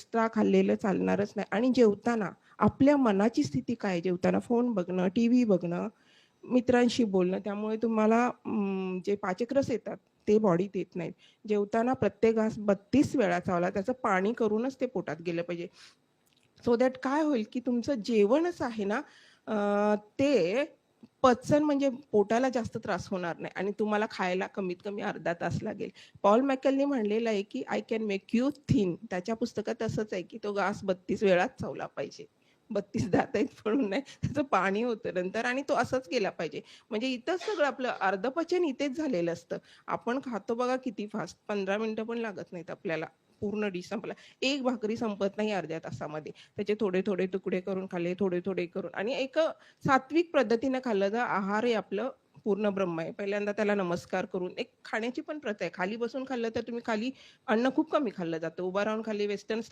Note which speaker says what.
Speaker 1: Extra खाल्लेलं चालणारच नाही आणि जेवताना आपल्या मनाची स्थिती काय जेवताना फोन बघणं, टी व्ही बघणं, मित्रांशी बोलणं त्यामुळे तुम्हाला जे पाचक्रस येतात ते बॉडीत येत नाहीत. जेवताना प्रत्येक घास 32 वेळा चावला त्याचं पाणी करूनच ते पोटात गेलं पाहिजे. सो दॅट काय होईल, की तुमचं जेवणच आहे ना ते पचन म्हणजे पोटाला जास्त त्रास होणार नाही आणि तुम्हाला खायला कमीत कमी अर्धा तास लागेल. पॉल मॅकलनी म्हणलेलं आहे, की I can make you thin. त्याच्या पुस्तकात असंच आहे, की तो घास 32 वेळाच चावला पाहिजे. 32 दात आहेत म्हणून नाही, त्याचं पाणी होतं नंतर आणि तो असंच केला पाहिजे. म्हणजे इथं सगळं आपलं अर्धपचन इथेच झालेलं असतं. आपण खातो बघा किती फास्ट 15 मिनिटं पण लागत नाहीत आपल्याला पूर्ण डिश संपला. एक भाकरी संपत नाही अर्ध्या तासामध्ये. त्याचे थोडे-थोडे तुकडे करून खाल्ले, थोडे-थोडे करून आणि एक सात्विक पद्धतीनं खाल्लं तर आहार आहे आपलं पूर्ण ब्रह्म आहे. पहिल्यांदा त्याला नमस्कार करून एक खाण्याची पण प्रथा आहे. खाली बसून खाल्लं तर तुम्ही खाली अन्न खूप कमी खाल्लं जातं. उभा राहून खाली वेस्टर्न स्टाईल